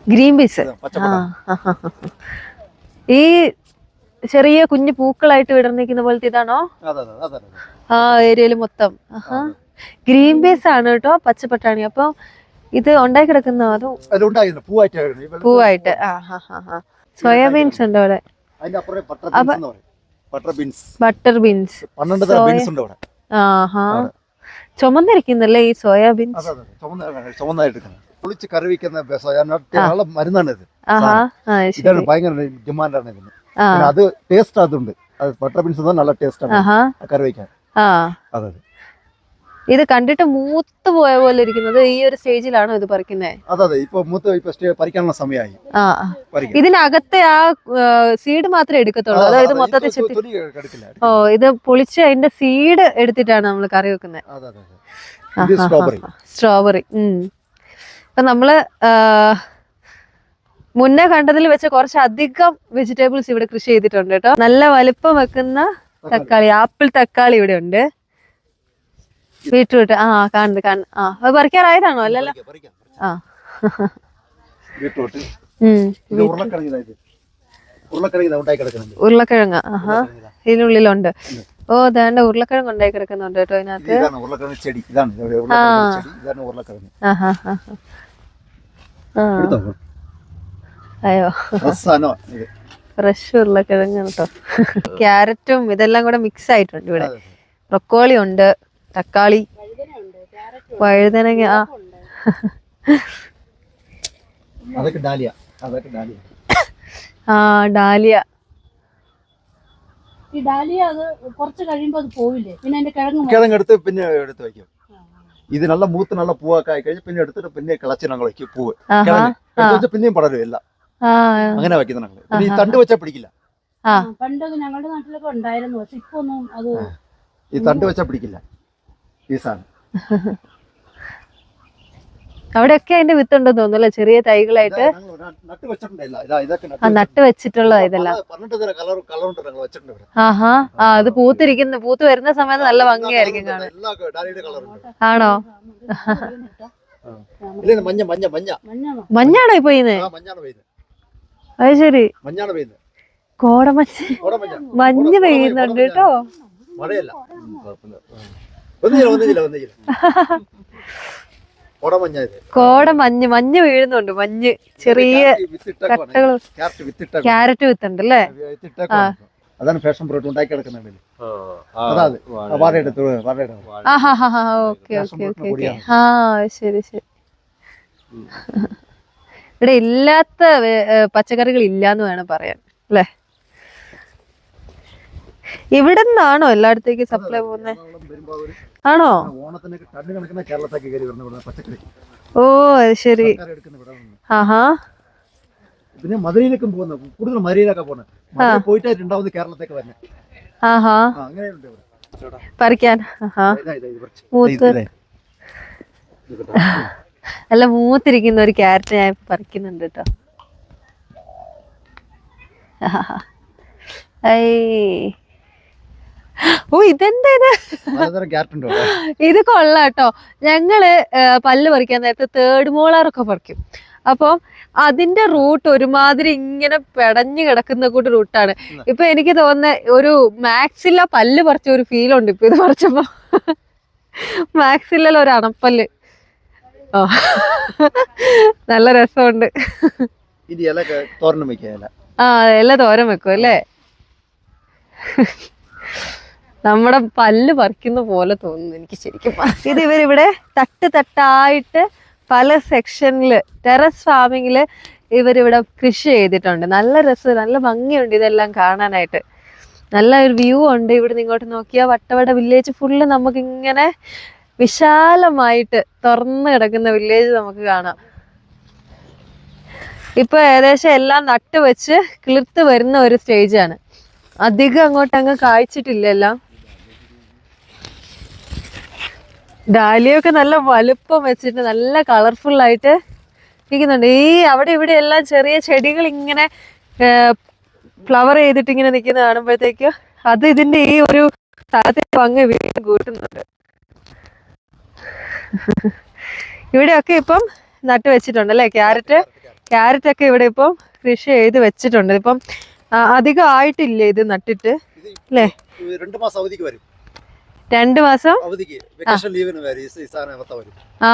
ഗ്രീൻ പീസ് ഈ ചെറിയ കുഞ്ഞു പൂക്കളായിട്ട് വിടർന്നിരിക്കുന്ന പോലത്തെ ഇതാണോ? ആ ഏരിയയിൽ മൊത്തം. ആഹാ. ഗ്രീൻ പീസ് ആണ് കേട്ടോ പച്ചപ്പട്ടാണി. അപ്പൊ ഇത് ഉണ്ടായി കിടക്കുന്നോ അതോ പൂവായിട്ട്. സോയാബീൻസ് ഉണ്ട് അവിടെ. ബട്ടർ ബീൻസ് ചുമന്നിരിക്കുന്നല്ലേ ഈ സോയാബീൻസ്? പൊളിച്ച് കറി വയ്ക്കുന്ന സോയാനട്ട് നല്ല മരുന്നാണ് ഇത്. ഇതാണ് ഭയങ്കര ഡിമാൻഡാണ് ഇതിന്. അത് ടേസ്റ്റ് അതുണ്ട്. അത് ബട്ടർ ബീൻസ് നല്ല ടേസ്റ്റ് ആണ് കറി അതെ അതെ. ഇത് കണ്ടിട്ട് മൂത്ത് പോയ പോലെ ഇരിക്കുന്നത് ഈ ഒരു സ്റ്റേജിലാണോ ഇത് പറിക്കുന്നത് അതെ അതെ. ഇപ്പൊ മൂത്ത് ഇപ്പൊ സ്റ്റേ പറിക്കാനുള്ള സമയമായി ആ ഇതിനകത്തെ ആ സീഡ് മാത്രമേ എടുക്കത്തുള്ളൂ. അതായത് മൊത്തത്തിൽ ചെത്തി ഓ ഇത് പൊളിച്ച് അതിന്റെ സീഡ് എടുത്തിട്ടാണ് നമ്മൾ കറി വെക്കുന്നത് സ്ട്രോബെറി സ്ട്രോബെറി ഉം. അപ്പൊ നമ്മൾ മുന്നേ കണ്ടതിൽ വെച്ച് കുറച്ചധികം വെജിറ്റബിൾസ് ഇവിടെ കൃഷി ചെയ്തിട്ടുണ്ട് കേട്ടോ. നല്ല വലിപ്പം വെക്കുന്ന തക്കാളി ആപ്പിൾ തക്കാളി ഇവിടെ ഉണ്ട്. ബീട്രൂട്ട് ആ കാണുന്നു കാണുന്നു. ആ അത് പറിക്കാറായതാണോ? അല്ലല്ലോ. ആ. ബീട്രൂട്ട് ഉരുളക്കിഴങ്ങ്. ആഹാ. ഇതിനുള്ളിലുണ്ട്. ഓ ദാണ്ട ഉരുളക്കിഴങ്ങ് ഉണ്ടായി കിടക്കുന്നുണ്ട് കേട്ടോ ഇത് ഇതിനകത്ത് അയ്യോ. ഫ്രഷ് ഉരുളക്കിഴങ്ങ് കേട്ടോ. ക്യാരറ്റും ഇതെല്ലാം കൂടെ മിക്സ് ആയിട്ടുണ്ട് ഇവിടെ. ബ്രൊക്കോളി ഉണ്ട്. തക്കാളി വഴുതനങ്ങ ആ. ഡാലിയ ആ ഈ ഡാലിയ അത് കുറച്ച് കഴിയുമ്പോൾ അത് പോവില്ലേ? പിന്നെ അതിന്റെ കിഴങ്ങ് കിഴങ്ങ് എടുത്ത് പിന്നെ എടുത്ത് ഇത് നല്ല മൂത്ത് നല്ല പൂവൊക്കെ ആയി കഴിഞ്ഞ് പിന്നെ എടുത്തിട്ട് പിന്നെ കിളച്ച് ഞങ്ങൾ വെക്കും പൂവ്. പിന്നെയും പടരും എല്ലാം. അങ്ങനെ വെക്കുന്ന ഞങ്ങൾ. പിന്നെ ഈ തണ്ട് വെച്ചാൽ പിടിക്കില്ല. ആ. പണ്ടൊക്കെ ഞങ്ങളുടെ നാട്ടിലൊക്കെ ഉണ്ടായിരുന്നു. പക്ഷെ ഇപ്പൊ ഒന്നും അത് ഈ തണ്ട് വെച്ചാൽ പിടിക്കില്ല. സാധനം. [laughs] അവിടെയൊക്കെ അതിന്റെ വിത്തുണ്ടെന്ന് തോന്നുന്നു അല്ലേ? ചെറിയ തൈകളായിട്ട്. നട്ട് വെച്ചിട്ടുള്ള ഇതെല്ലാം. ആഹാ. ആ അത് പൂത്തിരിക്കുന്ന. പൂത്ത് വരുന്ന സമയത്ത് നല്ല ഭംഗിയായിരിക്കും കാണാൻ. ആണോ? ഇല്ല മഞ്ഞ മഞ്ഞ മഞ്ഞ. മഞ്ഞാണോ ഇപ്പൊ അത് ശരി. കോടമഞ്ഞ് മഞ്ഞ് പെയ്യുന്നുണ്ട് കേട്ടോ. മഴയല്ല. കോട മഞ്ഞ് മഞ്ഞ് വീഴുന്നുണ്ട് മഞ്ഞ്. ചെറിയ. കട്ടകൾ. ക്യാരറ്റ് വിത്തുണ്ട് അല്ലേ. അതാണ് ഫാഷൻ ഫ്രൂട്ട് ഉണ്ടാക്കി ഓക്കെ ഓക്കെ ഓക്കെ ഓക്കെ. ആ ശരി ശരി. [laughs] ഇവിടെ ഇല്ലാത്ത പച്ചക്കറികൾ ഇല്ലാന്ന് വേണം പറയാൻ അല്ലേ? ഇവിടെ നിന്നാണോ എല്ലായിടത്തേക്കും സപ്ലൈ പോകുന്നത് ആണോ? ഓ അത് ശരി. ആഹാ. പിന്നെ മധുരയിലേക്കും പോകുന്ന കൂടുതൽ മധുരയിലൊക്കെ പോകുന്നത് മധുര പോയിട്ടായിട്ടുണ്ടാവുന്നത് കേരളത്തേക്ക് വരണേ. ആഹാ. അങ്ങനെയുണ്ട് പറിക്കാൻ. ആഹാ. മൂത്ത്. നല്ല മൂത്തിരിക്കുന്ന ഒരു ക്യാരറ്റ് ഞാൻ പറിക്കുന്നുണ്ട് കേട്ടോ ഐ. ഓ ഇതെന്താ ഇത് കൊള്ളാട്ടോ ഞങ്ങൾ പല്ല് പറിക്കാൻ നേരത്തെ തേർഡ് മോളാറൊക്കെ പറിക്കും. അപ്പം അതിന്റെ റൂട്ട് ഒരുമാതിരി ഇങ്ങനെ പെടഞ്ഞു കിടക്കുന്ന കൂട്ട് റൂട്ടാണ് ഇപ്പൊ എനിക്ക് തോന്നുന്ന ഒരു മാക്സില്ല പല്ല് പറിച്ച ഒരു ഫീൽ ഉണ്ട് ഇപ്പൊ ഇത് പറിച്ചപ്പോ. മാക്സില്ലല്ലോ ഒരു അണപ്പല്ല്. ഓ നല്ല രസമുണ്ട്. ആ ഇല തോരൻ വെക്കും അല്ലേ? നമ്മുടെ പല്ല് പറിക്കുന്ന പോലെ തോന്നുന്നു എനിക്ക് ശരിക്കും ഇത് ഇവരിവിടെ തട്ട് തട്ടായിട്ട് പല സെക്ഷനിൽ ടെറസ് ഫാമിങ്ങിൽ ഇവരിവിടെ കൃഷി ചെയ്തിട്ടുണ്ട്. നല്ല രസം നല്ല ഭംഗിയുണ്ട് ഇതെല്ലാം കാണാനായിട്ട്. നല്ല ഒരു വ്യൂ ഉണ്ട്. ഇവിടെ ഇങ്ങോട്ട് നോക്കിയാൽ വട്ടവട വില്ലേജ് ഫുള്ള് നമുക്കിങ്ങനെ വിശാലമായിട്ട് തുറന്നു കിടക്കുന്ന വില്ലേജ് നമുക്ക് കാണാം. ഇപ്പൊ ഏകദേശം എല്ലാം നട്ടുവെച്ച് കിളിർത്ത് വരുന്ന ഒരു സ്റ്റേജാണ് അധികം അങ്ങോട്ട് അങ്ങ് കായ്ച്ചിട്ടില്ല എല്ലാം. ഡാലിയൊക്കെ നല്ല വലുപ്പം വെച്ചിട്ട് നല്ല കളർഫുൾ ആയിട്ട് നിൽക്കുന്നുണ്ട് ഈ അവിടെ ഇവിടെ എല്ലാം ചെറിയ ചെടികൾ ഇങ്ങനെ ഫ്ലവർ ചെയ്തിട്ട് ഇങ്ങനെ നിൽക്കുന്ന കാണുമ്പോഴത്തേക്ക് അത് ഇതിന്റെ ഈ ഒരു സ്ഥലത്തെ പങ്ക് വീണ്ടും കൂട്ടുന്നുണ്ട്. ഇവിടെയൊക്കെ ഇപ്പം നട്ട് വെച്ചിട്ടുണ്ട് അല്ലേ? ക്യാരറ്റ് ക്യാരറ്റ് ഒക്കെ ഇവിടെ ഇപ്പം കൃഷി ചെയ്ത് വെച്ചിട്ടുണ്ട്. ഇപ്പം അധികം ആയിട്ടില്ല ഇത് നട്ടിട്ട്. അല്ലേ? രണ്ട് മാസം അവധിക്ക് വരും. രണ്ട് മാസം? ആ.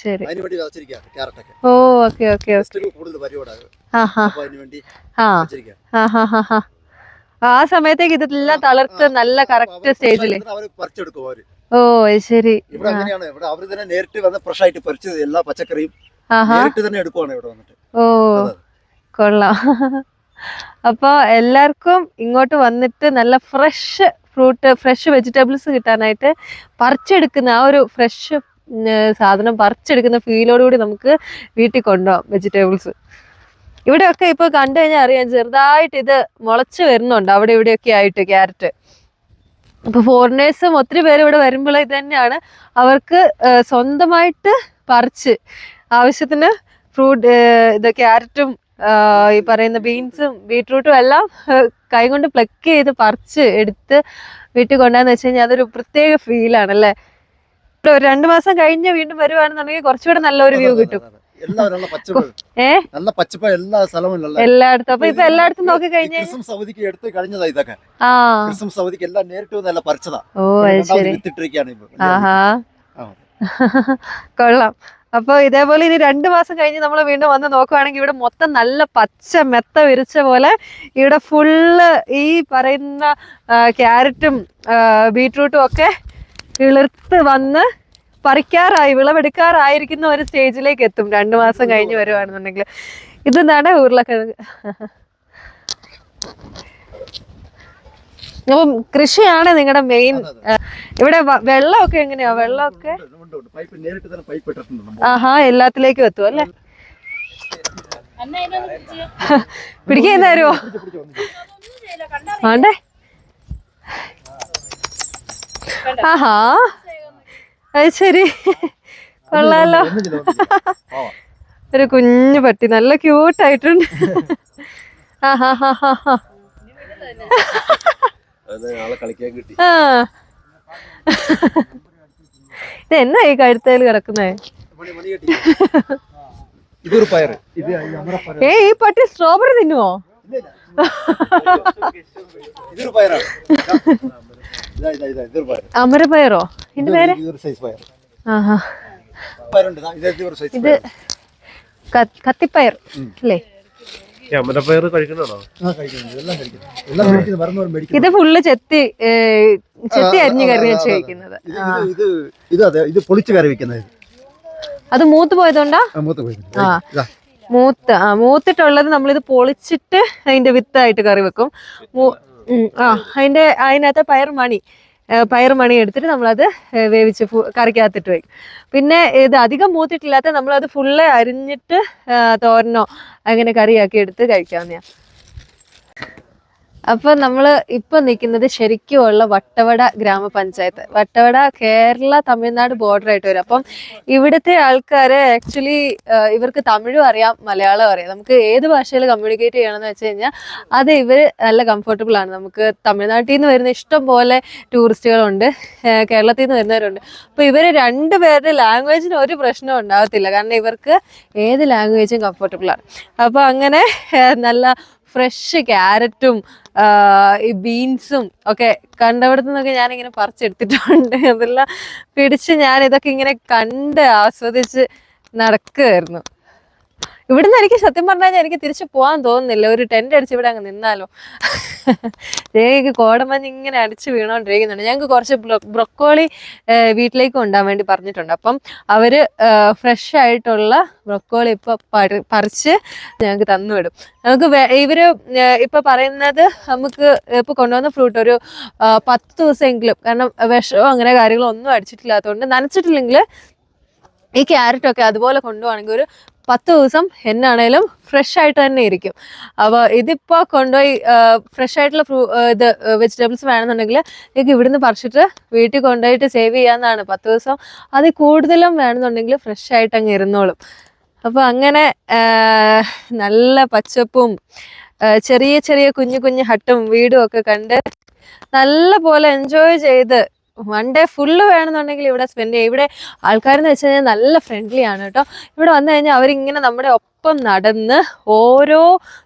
ശരി. ഓ ഓക്കെ ഓക്കെ ആ സമയത്തേക്ക് ഇതെല്ലാം തളർത്ത് നല്ല കറക്റ്റ് സ്റ്റേജിൽ ഓ ശരി. ഇവിടെ അങ്ങനെയാണ്. ഇവിടെ അവർ തന്നെ നേരിട്ട് വന്ന് ഫ്രഷ് ആയിട്ട് എല്ലാ പച്ചക്കറിയും നേരിട്ട് തന്നെ എടുക്കുവാണ് ഇവിടെ വന്നിട്ട്. ഓ. കൊള്ളാം. [laughs] അപ്പൊ എല്ലാവർക്കും ഇങ്ങോട്ട് വന്നിട്ട് നല്ല ഫ്രഷ് ഫ്രൂട്ട് ഫ്രഷ് വെജിറ്റബിൾസ് കിട്ടാനായിട്ട് പറിച്ചെടുക്കുന്ന ആ ഒരു ഫ്രഷ് സാധനം പറിച്ചെടുക്കുന്ന ഫീലോടുകൂടി നമുക്ക് വീട്ടിൽ കൊണ്ടുപോകാം വെജിറ്റബിൾസ് ഇവിടെയൊക്കെ ഇപ്പൊ കണ്ടു കഴിഞ്ഞാൽ അറിയാം ചെറുതായിട്ട് ഇത് മുളച്ച് വരുന്നുണ്ട്. അവിടെ ഇവിടെയൊക്കെ ആയിട്ട് ക്യാരറ്റ് അപ്പൊ ഫോറിനേഴ്സും ഒത്തിരി പേര് ഇവിടെ വരുമ്പോൾ ഇത് തന്നെയാണ്. അവർക്ക് സ്വന്തമായിട്ട് പറിച്ച് ആവശ്യത്തിന് ഫ്രൂട്ട് ഇത് ക്യാരറ്റും ഈ പറയുന്ന ബീൻസും ബീട്രൂട്ടും എല്ലാം കൈകൊണ്ട് പ്ലക്ക് ചെയ്ത് പറിച്ച് എടുത്ത് വീട്ടിൽ കൊണ്ടാന്ന് വെച്ച് കഴിഞ്ഞാൽ അതൊരു പ്രത്യേക ഫീലാണ് അല്ലേ ഇവിടെ ഒരു രണ്ടു മാസം കഴിഞ്ഞ് വീണ്ടും വരുവാണെന്നുണ്ടെങ്കിൽ കുറച്ചുകൂടെ നല്ലൊരു വ്യൂ കിട്ടും. എല്ലായിടത്തും. അപ്പൊ ഇപ്പൊ എല്ലായിടത്തും നോക്കി കഴിഞ്ഞാൽ എടുത്ത് കഴിഞ്ഞതാ ഇതൊക്കെ. എല്ലാം നേരിട്ട് വന്നല്ല പറിച്ചതാ. ഓ ശരി. കൊള്ളാം. അപ്പൊ ഇതേപോലെ ഇനി രണ്ടു മാസം കഴിഞ്ഞ് നമ്മൾ വീണ്ടും വന്ന് നോക്കുവാണെങ്കിൽ ഇവിടെ മൊത്തം നല്ല പച്ച മെത്ത വിരിച്ച പോലെ ഇവിടെ ഫുള്ള് ഈ പറയുന്ന ക്യാരറ്റും ബീട്രൂട്ടും ഒക്കെ കിളിർത്ത് വന്ന് പറിക്കാറായി വിളവെടുക്കാറായിരിക്കുന്ന ഒരു സ്റ്റേജിലേക്ക് എത്തും. രണ്ടു മാസം കഴിഞ്ഞ് വരുവാണെന്നുണ്ടെങ്കിൽ. ഇതെന്താണ് ഉരുളക്കിഴങ്ങ്. അപ്പം കൃഷിയാണ് നിങ്ങളുടെ മെയിൻ ഇവിടെ വെള്ളമൊക്കെ എങ്ങനെയാ? വെള്ളമൊക്കെ ഉണ്ട്. പൈപ്പ് നേരിട്ട് തന്നെ പൈപ്പ് ഇട്ടിട്ടുണ്ട്. ആഹാ എല്ലാത്തിലേക്കും എത്തും അല്ലേ? കണ്ടാ വേണ്ടേ? ആഹാ അത് ശരി. കൊള്ളാലോ. ഒരു കുഞ്ഞു പട്ടി നല്ല ക്യൂട്ടായിട്ടുണ്ട് ആഹാ ഹാ ഹാ ഹാ. ആളെ കളിക്കാൻ കിട്ടി. ആ. ഇത് എന്നാ ഈ കഴുത്തേൽ കിടക്കുന്നേ? ഏ ഈ പട്ടി സ്ട്രോബെറി തിന്നുവോ? അമരപയറോ? ഇതിന്റെ പേര്? ആഹാ. ഇതേ കത്തിപ്പയർ അല്ലേ? അമരപ്പയർ കഴിക്കണോ ഇത് ഫുള്ള് ചെത്തി ചെത്തി അരിഞ്ഞ് കറി വെച്ച് കഴിക്കുന്നത്. ഇത് ഇത് അതെ ഇത് പൊളിച്ച് കറി വെക്കുന്നത്. ഇത്. അത് മൂത്ത് പോയതുകൊണ്ടാ? മൂത്ത് ആ. മൂത്ത് ആ മൂത്തിട്ടുള്ളത് നമ്മളിത് പൊളിച്ചിട്ട് അതിന്റെ വിത്തായിട്ട് കറി വെക്കും. ആ അതിന്റെ അതിനകത്ത് പയർ മണി. ഏ, പയർ മണി എടുത്തിട്ട് നമ്മളത് വേവിച്ച് കറിക്കകത്തിട്ട് വയ്ക്കും പിന്നെ ഇത് അധികം മൂത്തിട്ടില്ലാത്ത നമ്മളത് ഫുള്ള് അരിഞ്ഞിട്ട് തോരനോ അങ്ങനെ കറിയാക്കി എടുത്ത് കഴിക്കാവുന്നതാണ് അപ്പൊ നമ്മൾ ഇപ്പൊ നിൽക്കുന്നത് ശരിക്കും ഉള്ള വട്ടവട ഗ്രാമപഞ്ചായത്ത്. വട്ടവട കേരള തമിഴ്നാട് ബോർഡർ ആയിട്ട് വരും. അപ്പം ഇവിടുത്തെ ആൾക്കാരെ ആക്ച്വലി ഇവർക്ക് തമിഴും അറിയാം മലയാളം അറിയാം. നമുക്ക് ഏത് ഭാഷയിൽ കമ്മ്യൂണിക്കേറ്റ് ചെയ്യണമെന്ന് വെച്ച് കഴിഞ്ഞാൽ അത് ഇവർ നല്ല കംഫർട്ടബിൾ ആണ്. നമുക്ക് തമിഴ്നാട്ടിൽ നിന്ന് വരുന്ന ഇഷ്ടം പോലെ ടൂറിസ്റ്റുകളുണ്ട് കേരളത്തിൽ നിന്ന് വരുന്നവരുണ്ട്. അപ്പൊ ഇവർ രണ്ടുപേരുടെ ലാംഗ്വേജിന് ഒരു പ്രശ്നം ഉണ്ടാകത്തില്ല. കാരണം ഇവർക്ക് ഏത് ലാംഗ്വേജും കംഫർട്ടബിൾ ആണ്. അപ്പൊ അങ്ങനെ നല്ല ഫ്രഷ് ക്യാരറ്റും ഈ ബീൻസും ഒക്കെ കണ്ടവിടത്തു നിന്നൊക്കെ ഞാനിങ്ങനെ പറിച്ചെടുത്തിട്ടുണ്ട്. അതെല്ലാം പിടിച്ച് ഞാൻ ഇതൊക്കെ ഇങ്ങനെ കണ്ട് ആസ്വദിച്ച് നടക്കുകയായിരുന്നു. ഇവിടുന്ന് എനിക്ക് സത്യം പറഞ്ഞു കഴിഞ്ഞാൽ എനിക്ക് തിരിച്ചു പോകാൻ തോന്നുന്നില്ല. ഒരു ടെന്റ് അടിച്ച് ഇവിടെ അങ്ങ് നിന്നാലോ. രേഖയ്ക്ക് കോടമഞ്ഞ് ഇങ്ങനെ അടിച്ച് വീണോണ്ടിരിക്കുന്നുണ്ട്. ഞങ്ങൾക്ക് കുറച്ച് ബ്രൊക്കോളി വീട്ടിലേക്ക് കൊണ്ടുപോകാൻ വേണ്ടി പറഞ്ഞിട്ടുണ്ട്. അപ്പം അവർ ഫ്രഷ് ആയിട്ടുള്ള ബ്രൊക്കോളി ഇപ്പോൾ പറി- പറിച്ച് ഞങ്ങൾക്ക് തന്നുവിടും. നമുക്ക് ഇവർ ഇപ്പോൾ പറയുന്നത് നമുക്ക് ഇപ്പൊ കൊണ്ടുവന്ന ഫ്രൂട്ട് ഒരു പത്ത് ദിവസമെങ്കിലും. കാരണം വിഷമോ അങ്ങനെ കാര്യങ്ങളോ ഒന്നും അടിച്ചിട്ടില്ലാത്തതുകൊണ്ട് നനച്ചിട്ടില്ലെങ്കിൽ ഈ ക്യാരറ്റൊക്കെ അതുപോലെ കൊണ്ടുപോകണമെങ്കിൽ ഒരു പത്ത് ദിവസം എന്നാണേലും ഫ്രഷ് ആയിട്ട് തന്നെ ഇരിക്കും. അപ്പോൾ ഇതിപ്പോൾ കൊണ്ടുപോയി ഫ്രഷ് ആയിട്ടുള്ള ഫ്രൂ ഇത് വെജിറ്റബിൾസ് വേണമെന്നുണ്ടെങ്കിൽ നിങ്ങൾക്ക് ഇവിടുന്ന് പറിച്ചിട്ട് വീട്ടിൽ കൊണ്ടുപോയിട്ട് സേവ് ചെയ്യാമെന്നാണ് പത്ത് ദിവസം അതിൽ കൂടുതലും വേണമെന്നുണ്ടെങ്കിൽ ഫ്രഷ് ആയിട്ട് അങ്ങ് ഇരുന്നോളും. അപ്പോൾ അങ്ങനെ നല്ല പച്ചപ്പും ചെറിയ ചെറിയ കുഞ്ഞു കുഞ്ഞു ഹട്ടും വീടും ഒക്കെ കണ്ട് നല്ല പോലെ എൻജോയ് ചെയ്ത് വൺ ഡേ ഫുള്ള് വേണമെന്നുണ്ടെങ്കിൽ ഇവിടെ സ്പെൻഡ് ചെയ്യും. ഇവിടെ ആൾക്കാരെന്ന് വെച്ച് കഴിഞ്ഞാൽ നല്ല ഫ്രണ്ട്ലി ആണ് കേട്ടോ. ഇവിടെ വന്നു കഴിഞ്ഞാൽ അവരിങ്ങനെ നമ്മുടെ ഒപ്പം നടന്ന് ഓരോ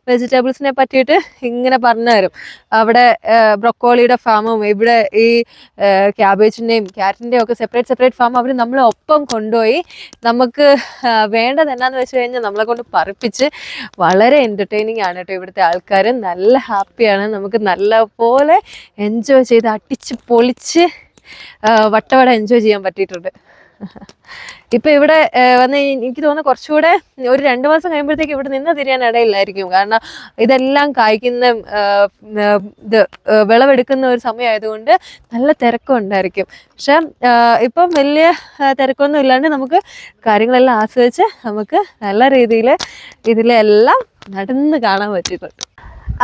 വെജിറ്റബിൾസിനെ പറ്റിയിട്ട് ഇങ്ങനെ പറഞ്ഞു തരും. അവിടെ ബ്രൊക്കോളിയുടെ ഫാമും ഇവിടെ ഈ ക്യാബേജിന്റെയും ക്യാരറ്റിന്റെയും ഒക്കെ സെപ്പറേറ്റ് സെപ്പറേറ്റ് ഫാം അവർ നമ്മളെ ഒപ്പം കൊണ്ടുപോയി നമുക്ക് വേണ്ടത് എന്നാന്ന് വെച്ച് കഴിഞ്ഞാൽ നമ്മളെ കൊണ്ട് പറപ്പിച്ച് വളരെ എന്റർടൈനിങ് ആണ് കേട്ടോ ഇവിടുത്തെ ആൾക്കാർ. നല്ല ഹാപ്പിയാണ് നമുക്ക് നല്ല പോലെ എൻജോയ് ചെയ്ത് അടിച്ച് പൊളിച്ച് വട്ടവട എൻജോയ് ചെയ്യാൻ പറ്റിയിട്ടുണ്ട്. ഇപ്പൊ ഇവിടെ വന്ന് എനിക്ക് തോന്നുന്നു കുറച്ചുകൂടെ ഒരു രണ്ട് മാസം കഴിയുമ്പോഴത്തേക്ക് ഇവിടെ നിന്ന് തിരിയാൻ ഇടയില്ലായിരിക്കും. കാരണം ഇതെല്ലാം കായ്ക്കുന്ന ഇത് വിളവെടുക്കുന്ന ഒരു സമയമായതുകൊണ്ട് നല്ല തിരക്കും ഉണ്ടായിരിക്കും. പക്ഷെ ഇപ്പം വലിയ തിരക്കൊന്നും ഇല്ലാണ്ട് നമുക്ക് കാര്യങ്ങളെല്ലാം ആസ്വദിച്ച് നമുക്ക് നല്ല രീതിയിൽ ഇതിലെല്ലാം നടന്ന് കാണാൻ പറ്റിയിട്ടുണ്ട്.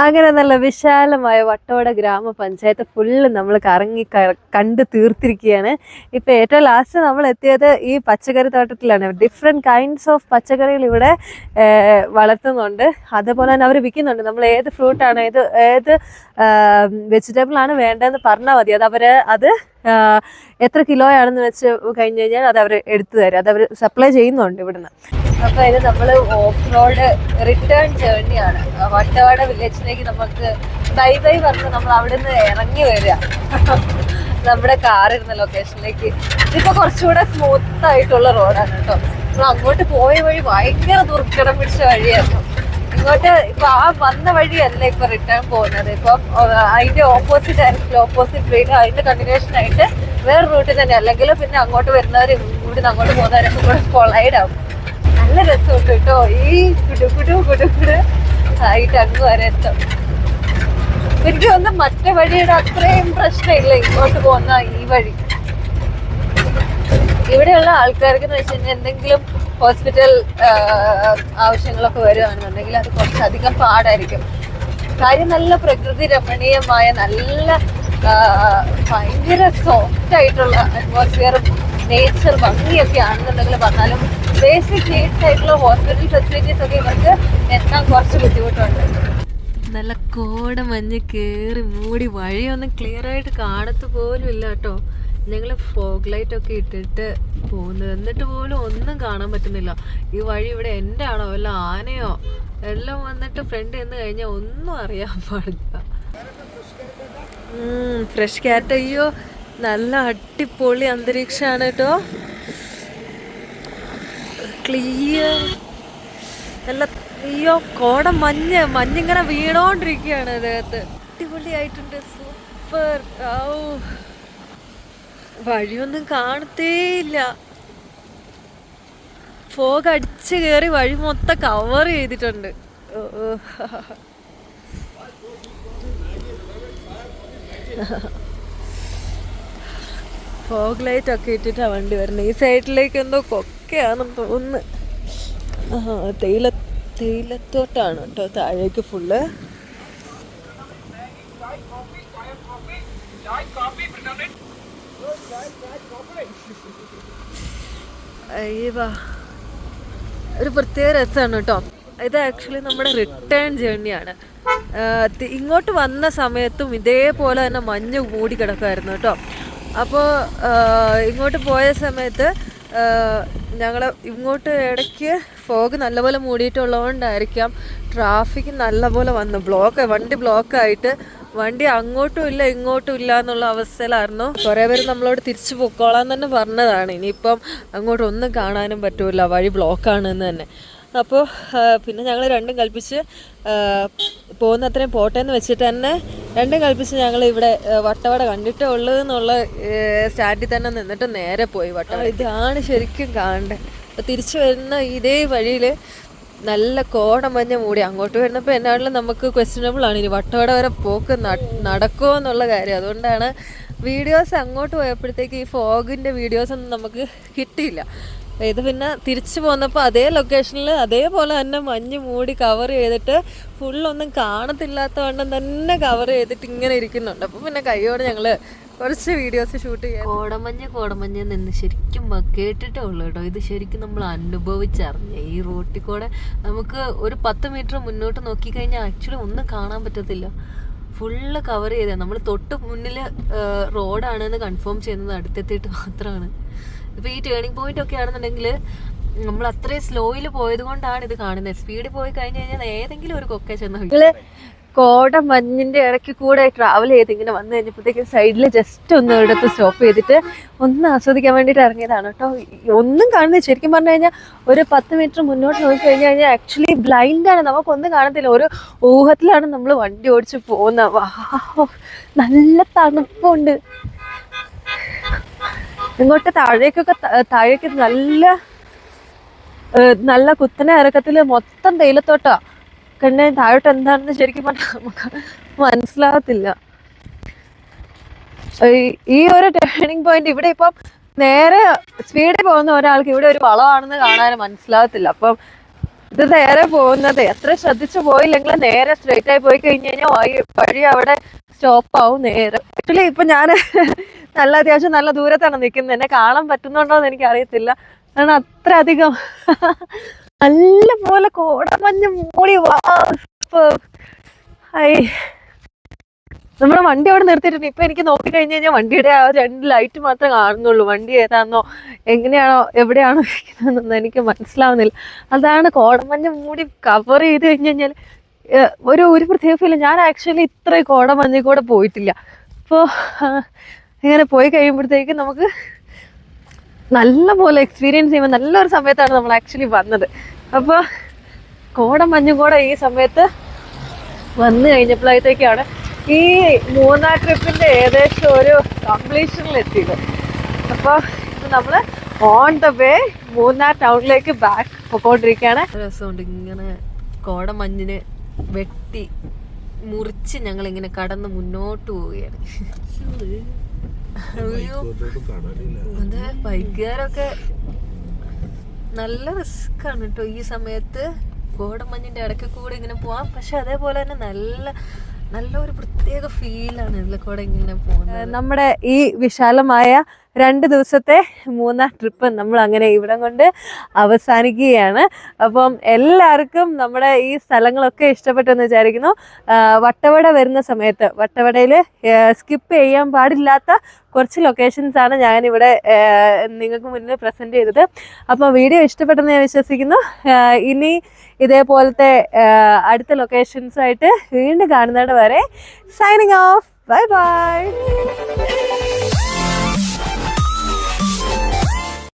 അങ്ങനെ നല്ല വിശാലമായ വട്ടവട ഗ്രാമപഞ്ചായത്ത് ഫുള്ള് നമ്മൾ കറങ്ങി കണ്ട് തീർത്തിരിക്കുകയാണ്. ഇപ്പം ഏറ്റവും ലാസ്റ്റ് നമ്മൾ എത്തിയത് ഈ പച്ചക്കറി തോട്ടത്തിലാണ്. ഡിഫറെന്റ് കൈൻഡ്സ് ഓഫ് പച്ചക്കറികൾ ഇവിടെ വളർത്തുന്നുണ്ട്. അതുപോലെ തന്നെ അവർ വിൽക്കുന്നുണ്ട്. നമ്മൾ ഏത് ഫ്രൂട്ടാണ് ഏത് ഏത് വെജിറ്റബിൾ ആണ് വേണ്ടതെന്ന് പറഞ്ഞാൽ മതി. അത് അവർ അത് എത്ര കിലോയാണെന്ന് വെച്ച് കഴിഞ്ഞ് കഴിഞ്ഞാൽ അത് അവർ എടുത്തു തരും. അത് അവർ സപ്ലൈ ചെയ്യുന്നുണ്ട് ഇവിടുന്ന്. അപ്പൊ ഇത് നമ്മൾ ഓഫ് റോഡ് റിട്ടേൺ ജേർണിയാണ് വട്ടവാട വില്ലേജിലേക്ക് നമുക്ക് ബൈ ബൈ പറഞ്ഞ് നമ്മൾ അവിടെ നിന്ന് ഇറങ്ങി വരിക. നമ്മുടെ കാർ ഇരുന്ന ലൊക്കേഷനിലേക്ക് ഇതിപ്പോ കുറച്ചുകൂടെ സ്മൂത്ത് ആയിട്ടുള്ള റോഡാണ് കേട്ടോ. നമ്മൾ അങ്ങോട്ട് പോയ വഴി ഭയങ്കര ദുർഘടം പിടിച്ച വഴിയായിരുന്നു. ഇങ്ങോട്ട് ഇപ്പൊ ആ വന്ന വഴിയല്ല ഇപ്പൊ റിട്ടേൺ പോകുന്നത്. ഇപ്പൊ അതിന്റെ ഓപ്പോസിറ്റ് ആയിരിക്കും ഓപ്പോസിറ്റ് വീട് അതിന്റെ കണ്ടിന്യൂഷൻ ആയിട്ട് വേറെ റൂട്ടിൽ തന്നെ. അല്ലെങ്കിൽ പിന്നെ അങ്ങോട്ട് വരുന്നവരും കൂടി അങ്ങോട്ട് പോകുന്നവരൊക്കെ കൂടെ കൊളൈഡ് ആവും. നല്ല രസമുണ്ട് കേട്ടോ. ഈ കുടു കുടു കുടു കുടു ആയിട്ട് അങ്ങ് വരെ എത്തും എനിക്ക് തോന്നുന്നു മറ്റേ വഴിയുടെ അത്രയും പ്രശ്നമില്ല ഇങ്ങോട്ട് പോകുന്ന ഈ വഴി. ഇവിടെയുള്ള ആൾക്കാർക്ക് എന്ന് വെച്ച് കഴിഞ്ഞാൽ എന്തെങ്കിലും ഹോസ്പിറ്റൽ ആവശ്യങ്ങളൊക്കെ വരുവാണെന്നുണ്ടെങ്കിൽ അത് കുറച്ചധികം പാടായിരിക്കും. കാര്യം നല്ല പ്രകൃതി രമണീയമായ നല്ല ഭയങ്കര സോഫ്റ്റ് ആയിട്ടുള്ള അറ്റ്മോസ്ഫിയറും നേച്ചർ ഭംഗിയൊക്കെ ആണെന്നുണ്ടെങ്കിൽ പറഞ്ഞാലും ബേസിക് നീഡ്സ് ആയിട്ടുള്ള ഹോസ്പിറ്റൽ ഫെസിലിറ്റീസ് ഒക്കെ ഇവർക്ക് എത്താൻ കുറച്ച് ബുദ്ധിമുട്ടുണ്ട്. നല്ല കോട മഞ്ഞ് കയറി മൂടി വഴിയൊന്നും ക്ലിയർ ആയിട്ട് കാണത്ത് പോലും ഇല്ല കേട്ടോ. ഞങ്ങൾ ഫോഗ് ലൈറ്റ് ഒക്കെ ഇട്ടിട്ട് പോകുന്നത്. എന്നിട്ട് പോലും ഒന്നും കാണാൻ പറ്റുന്നില്ല. ഈ വഴി ഇവിടെ എന്റെ ആണോ വല്ല ആനയോ എല്ലാം വന്നിട്ട് ഫ്രണ്ട് എന്ന് കഴിഞ്ഞാൽ ഒന്നും അറിയാൻ പാടില്ല. ഫ്രഷ് ക്യാറ്റ് അയ്യോ. നല്ല അടിപൊളി അന്തരീക്ഷമാണ് കേട്ടോ. ക്ലിയർ നല്ല അയ്യോ കോട മഞ്ഞ്. മഞ്ഞിങ്ങനെ വീണോണ്ടിരിക്കുകയാണ് അദ്ദേഹത്ത് അടിപൊളിയായിട്ടുണ്ട്. സൂപ്പർ ഔ. വഴിയൊന്നും കാണത്തേയില്ല. ഫോഗ് അടിച്ച് കയറി വഴി മൊത്തം കവർ ചെയ്തിട്ടുണ്ട്. ഓ. [laughs] ഫോഗ് ലൈറ്റ് ഒക്കെ ഇട്ടിട്ടാണ് വണ്ടി വരുന്നത് ഈ സൈഡിലേക്ക് എന്തോ കൊക്കയാണെന്ന് തോന്നുന്നു. തേയില തേയിലത്തോട്ടാണ് കേട്ടോ താഴേക്ക് ഫുള്ള് അയ്യവാ ഒരു പ്രത്യേക രസമാണ് കേട്ടോ. ഇത് ആക്ച്വലി നമ്മുടെ റിട്ടേൺ ജേണിയാണ് ഇങ്ങോട്ട് വന്ന സമയത്തും ഇതേപോലെ തന്നെ മഞ്ഞ് മൂടി കിടക്കുമായിരുന്നു കേട്ടോ. അപ്പോൾ ഇങ്ങോട്ട് പോയ സമയത്ത് ഞങ്ങൾ ഇങ്ങോട്ട് ഇടയ്ക്ക് ഫോഗ് നല്ലപോലെ മൂടിയിട്ടുള്ളതുകൊണ്ടായിരിക്കാം ട്രാഫിക് നല്ലപോലെ വന്നു. ബ്ലോക്ക് വണ്ടി ബ്ലോക്കായിട്ട് വണ്ടി അങ്ങോട്ടും ഇല്ല ഇങ്ങോട്ടും ഇല്ല എന്നുള്ള അവസ്ഥയിലായിരുന്നു. കുറേ പേര് നമ്മളോട് തിരിച്ചു പൊക്കോളാൻ തന്നെ പറഞ്ഞതാണ്. ഇനിയിപ്പം അങ്ങോട്ടൊന്നും കാണാനും പറ്റൂല. വഴി ബ്ലോക്കാണെന്ന് തന്നെ. അപ്പോൾ പിന്നെ ഞങ്ങൾ രണ്ടും കൽപ്പിച്ച് ആ, പോകുന്ന അത്രയും പോട്ടെ എന്ന് വെച്ചിട്ട് തന്നെ രണ്ടും കൽപ്പിച്ച് ഞങ്ങൾ ഇവിടെ വട്ടവട കണ്ടിട്ടേ ഉള്ളൂ എന്നുള്ള സ്റ്റാൻഡിൽ തന്നെ നിന്നിട്ട് നേരെ പോയി വട്ടവട. ഇതാണ് ശരിക്കും കാണേണ്ടത്. അപ്പോൾ തിരിച്ചു വരുന്ന ഇതേ വഴിയിൽ നല്ല കോട മഞ്ഞ മൂടി അങ്ങോട്ട് വരുന്നപ്പോൾ എന്നാണെങ്കിലും നമുക്ക് ക്വസ്റ്റ്യനബിൾ ആണ്. ഇനി വട്ടവട വരെ പോക്ക് നടക്കുമോ എന്നുള്ള കാര്യം. അതുകൊണ്ടാണ് വീഡിയോസ് അങ്ങോട്ട് പോയപ്പോഴത്തേക്ക് ഈ ഫോഗിന്റെ വീഡിയോസ് ഒന്നും നമുക്ക് കിട്ടിയില്ല. ഇത് പിന്നെ തിരിച്ചു പോന്നപ്പോൾ അതേ ലൊക്കേഷനിൽ അതേപോലെ തന്നെ മഞ്ഞ് മൂടി കവർ ചെയ്തിട്ട് ഫുള്ളൊന്നും കാണത്തില്ലാത്തവണ്ണം തന്നെ കവർ ചെയ്തിട്ട് ഇങ്ങനെ ഇരിക്കുന്നുണ്ട്. അപ്പോൾ പിന്നെ കൈയോടെ ഞങ്ങൾ കുറച്ച് വീഡിയോസ് ഷൂട്ട് ചെയ്യാം കോടമഞ്ഞ് കോടമഞ്ഞ് നിന്ന് ശരിക്കും കേട്ടിട്ടേ ഉള്ളൂ കേട്ടോ. ഇത് ശരിക്കും നമ്മൾ അനുഭവിച്ചറിഞ്ഞ. ഈ റോട്ടിൽ കൂടെ നമുക്ക് ഒരു പത്ത് മീറ്റർ മുന്നോട്ട് നോക്കിക്കഴിഞ്ഞാൽ ആക്ച്വലി ഒന്നും കാണാൻ പറ്റത്തില്ല. ഫുള്ള് കവർ ചെയ്ത നമ്മൾ തൊട്ട് മുന്നിൽ റോഡാണെന്ന് കൺഫേം ചെയ്യുന്നത് അടുത്തെത്തിയിട്ട് മാത്രമാണ് ഇപ്പോൾ ഈ ടേണിംഗ് പോയിന്റ് ഒക്കെ ആണെന്നുണ്ടെങ്കിൽ നമ്മൾ അത്രയും സ്ലോയിൽ പോയത് കൊണ്ടാണ് ഇത് കാണുന്നത് സ്പീഡിൽ പോയി കഴിഞ്ഞു കഴിഞ്ഞാൽ ഏതെങ്കിലും ഒരു കൊക്കെ ചെന്ന് കോട മഞ്ഞിന്റെ ഇടയ്ക്ക് കൂടെ ട്രാവൽ ചെയ്ത് ഇങ്ങനെ വന്നു കഴിഞ്ഞപ്പോഴത്തേക്കും സൈഡിൽ ജസ്റ്റ് ഒന്ന് ഒരിടത്ത് സ്റ്റോപ്പ് ചെയ്തിട്ട് ഒന്ന് ആസ്വദിക്കാൻ വേണ്ടിയിട്ട് ഇറങ്ങിയതാണ് കേട്ടോ. ഒന്നും കാണുന്നില്ല. ശരിക്കും പറഞ്ഞു കഴിഞ്ഞാൽ ഒരു പത്ത് മീറ്റർ മുന്നോട്ട് നോക്കി കഴിഞ്ഞു കഴിഞ്ഞാൽ ആക്ച്വലി ബ്ലൈൻഡ് ആണ്. നമുക്കൊന്നും കാണത്തില്ല. ഒരു ഊഹത്തിലാണ് നമ്മൾ വണ്ടി ഓടിച്ച് പോകുന്നത്. വാ നല്ല തണുപ്പുണ്ട്. ഇങ്ങോട്ട് താഴേക്കൊക്കെ താഴേക്ക് നല്ല നല്ല കുത്തനെ ഇറക്കത്തിൽ മൊത്തം തേയിലത്തോട്ടാ. കണ്ണേ താഴോട്ട് എന്താണെന്ന് ശരിക്കും പറഞ്ഞാൽ നമുക്ക് മനസ്സിലാകത്തില്ല. ഈ ഒരു ടേണിംഗ് പോയിന്റ് ഇവിടെ ഇപ്പം നേരെ സ്പീഡിൽ പോകുന്ന ഒരാൾക്ക് ഇവിടെ ഒരു വളമാണെന്ന് കാണാൻ മനസ്സിലാകത്തില്ല. അപ്പം ഇത് നേരെ പോകുന്നത്. എത്ര ശ്രദ്ധിച്ചു പോയില്ലെങ്കിൽ നേരെ സ്ട്രെയിറ്റ് ആയി പോയി കഴിഞ്ഞു കഴിഞ്ഞാൽ വഴി അവിടെ സ്റ്റോപ്പ് ആവും നേരെ. ആക്ച്വലി ഇപ്പൊ ഞാൻ നല്ല അത്യാവശ്യം നല്ല ദൂരത്താണ് നിൽക്കുന്നത് എന്നെ കാണാൻ പറ്റുന്നുണ്ടോ എന്ന് എനിക്ക് അറിയത്തില്ല കാരണം അത്ര അധികം നല്ല പോലെ കോടമഞ്ഞ് മൂടി വാ ഐ നമ്മുടെ വണ്ടി അവിടെ നിർത്തിയിട്ടുണ്ട്. ഇപ്പൊ എനിക്ക് നോക്കി കഴിഞ്ഞു കഴിഞ്ഞാൽ വണ്ടിയുടെ ആ രണ്ട് ലൈറ്റ് മാത്രമേ കാണുന്നുള്ളൂ. വണ്ടി ഏതാണെന്നോ എങ്ങനെയാണോ എവിടെയാണോ ഇരിക്കുന്നതെന്നൊന്നും എനിക്ക് മനസ്സിലാവുന്നില്ല. അതാണ് കോടമഞ്ഞ് മൂടി കവർ ചെയ്ത് കഴിഞ്ഞു കഴിഞ്ഞാൽ ഒരു ഒരു പ്രത്യേക ഫീൽ ഞാൻ ആക്ച്വലി ഇത്ര കോടമഞ്ഞിൽ കൂടെ പോയിട്ടില്ല. അപ്പോൾ ഇങ്ങനെ പോയി കഴിയുമ്പോഴത്തേക്ക് നമുക്ക് നല്ല പോലെ എക്സ്പീരിയൻസ് ചെയ്യുമ്പോൾ നല്ലൊരു സമയത്താണ് നമ്മൾ ആക്ച്വലി വന്നത്. അപ്പോൾ കോടമഞ്ഞും കൂടെ ഈ സമയത്ത് വന്നു കഴിഞ്ഞപ്പോഴത്തേക്കാണ് ഈ മൂന്നാർ ട്രിപ്പിന്റെ ഏകദേശം ഒരു കംപ്ലീഷനിൽ എത്തിയത് അപ്പോൾ ഇത് നമ്മൾ ഓൺ ദ വേ മൂന്നാർ ടൗണിലേക്ക് ബാക്ക് പോയിക്കൊണ്ടിരിക്കുകയാണ്. രസമുണ്ട്. ഇങ്ങനെ കോടമഞ്ഞിന് വെട്ടി മുറിച്ച് ഞങ്ങൾ ഇങ്ങനെ കടന്ന് മുന്നോട്ട് പോവുകയാണ്. അതെ ബൈക്കുകാരൊക്കെ നല്ല റിസ്ക് ആണ് കേട്ടോ. ഈ സമയത്ത് കോടമഞ്ഞിന്റെ ഇടയ്ക്ക് കൂടെ ഇങ്ങനെ പോവാം. പക്ഷെ അതേപോലെ തന്നെ നല്ല നല്ല പ്രത്യേക ഫീലാണ് ഇതിൽ കൂടെ ഇങ്ങനെ പോകുന്നത്. നമ്മുടെ ഈ വിശാലമായ രണ്ട് ദിവസത്തെ മൂന്നാം ട്രിപ്പ് നമ്മൾ അങ്ങനെ ഇവിടം കൊണ്ട് അവസാനിക്കുകയാണ്. അപ്പം എല്ലാവർക്കും നമ്മുടെ ഈ സ്ഥലങ്ങളൊക്കെ ഇഷ്ടപ്പെട്ടെന്ന് വിചാരിക്കുന്നു. വട്ടവട വരുന്ന സമയത്ത് വട്ടവടയിൽ സ്കിപ്പ് ചെയ്യാൻ പാടില്ലാത്ത കുറച്ച് ലൊക്കേഷൻസ് ആണ് ഞാനിവിടെ നിങ്ങൾക്ക് മുന്നിൽ പ്രസന്റ് ചെയ്തത്. അപ്പോൾ വീഡിയോ ഇഷ്ടപ്പെട്ടെന്ന് ഞാൻ വിശ്വസിക്കുന്നു. ഇനി ഇതേപോലത്തെ അടുത്ത ലൊക്കേഷൻസായിട്ട് വീണ്ടും കാണുന്നത് വരെ സൈനിങ് ഓഫ് ബൈ ബൈ